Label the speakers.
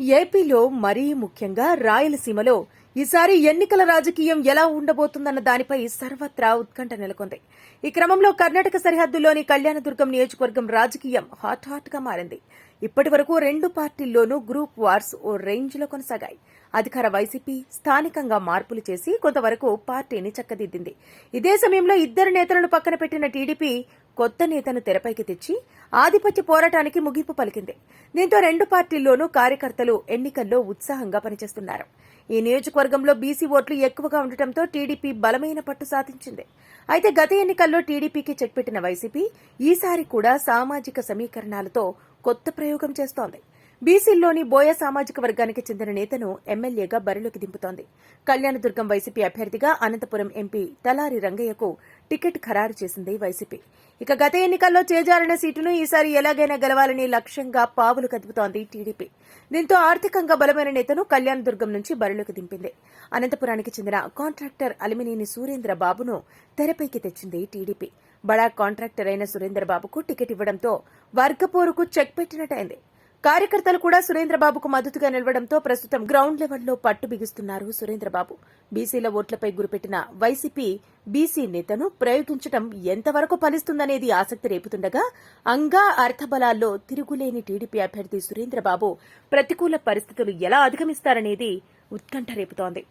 Speaker 1: ఏపీలో మరీ ముఖ్యంగా రాయలసీమలో ఈసారి ఎన్నికల రాజకీయం ఎలా ఉండబోతుందన్న దానిపై సర్వత్రా ఉత్కంఠ నెలకొంది. ఈ క్రమంలో కర్ణాటక సరిహద్దులోని కళ్యాణదుర్గం నియోజకవర్గం రాజకీయం హాట్ హాట్గా మారింది. ఇప్పటి వరకు రెండు పార్టీల్లోనూ గ్రూప్ వార్స్ ఓ రేంజ్లో కొనసాగాయి. అధికార వైసీపీ స్థానికంగా మార్పులు చేసి కొంతవరకు పార్టీని చక్కదిద్దింది. ఇదే సమయంలో ఇద్దరు నేతలను పక్కన పెట్టిన టీడీపీ కొత్త నేతను తెరపైకి తెచ్చి ఆధిపత్య పోరాటానికి ముగింపు పలికింది. దీంతో రెండు పార్టీల్లోనూ కార్యకర్తలు ఎన్నికల్లో ఉత్సాహంగా పనిచేస్తున్నారు. ఈ నియోజకవర్గంలో బీసీ ఓట్లు ఎక్కువగా ఉండటంతో టీడీపీ బలమైన పట్టు సాధించింది. అయితే గత ఎన్నికల్లో టీడీపీకి చెక్ పెట్టిన వైసీపీ ఈసారి కూడా సామాజిక సమీకరణాలతో కొత్త ప్రయోగం చేస్తోంది. బీసీల్లోని బోయ సామాజిక వర్గానికి చెందిన నేతను ఎమ్మెల్యేగా బరిలోకి దింపుతోంది. కళ్యాణదుర్గం వైసీపీ అభ్యర్థిగా అనంతపురం ఎంపీ తలారి రంగయ్యకు టికెట్ ఖరారు చేసింది వైసీపీ. ఇక గత ఎన్నికల్లో చేజారిన సీటును ఈసారి ఎలాగైనా గెలవాలని లక్ష్యంగా పావులు కదుపుతోంది టీడీపీ. దీంతో ఆర్థికంగా బలమైన నేతను కళ్యాణదుర్గం నుంచి బరిలోకి దింపింది. అనంతపురానికి చెందిన కాంట్రాక్టర్ అలిమినేని సూరేంద్ర బాబును తెరపైకి తెచ్చింది టీడీపీ. బడా కాంట్రాక్టర్ అయిన సురేంద్రబాబుకు టికెట్ ఇవ్వడంతో వర్గపోరుకు చెక్ పెట్టినట్టయింది. కార్యకర్తలు కూడా సురేంద్రబాబుకు మద్దతుగా నిలవడంతో ప్రస్తుతం గ్రౌండ్ లెవెల్లో పట్టు బిగిస్తున్నారు సురేంద్రబాబు. బీసీల ఓట్లపై గురిపెట్టిన వైసీపీ బీసీ నేతను ప్రయోగించడం ఎంతవరకు ఫలిస్తుందనేది ఆసక్తి రేపుతుండగా అంగా అర్థబలాల్లో తిరుగులేని టీడీపీ అభ్యర్థి సురేంద్రబాబు ప్రతికూల పరిస్థితులు ఎలా అధిగమిస్తారనేది ఉత్కంఠ రేపుతోంది.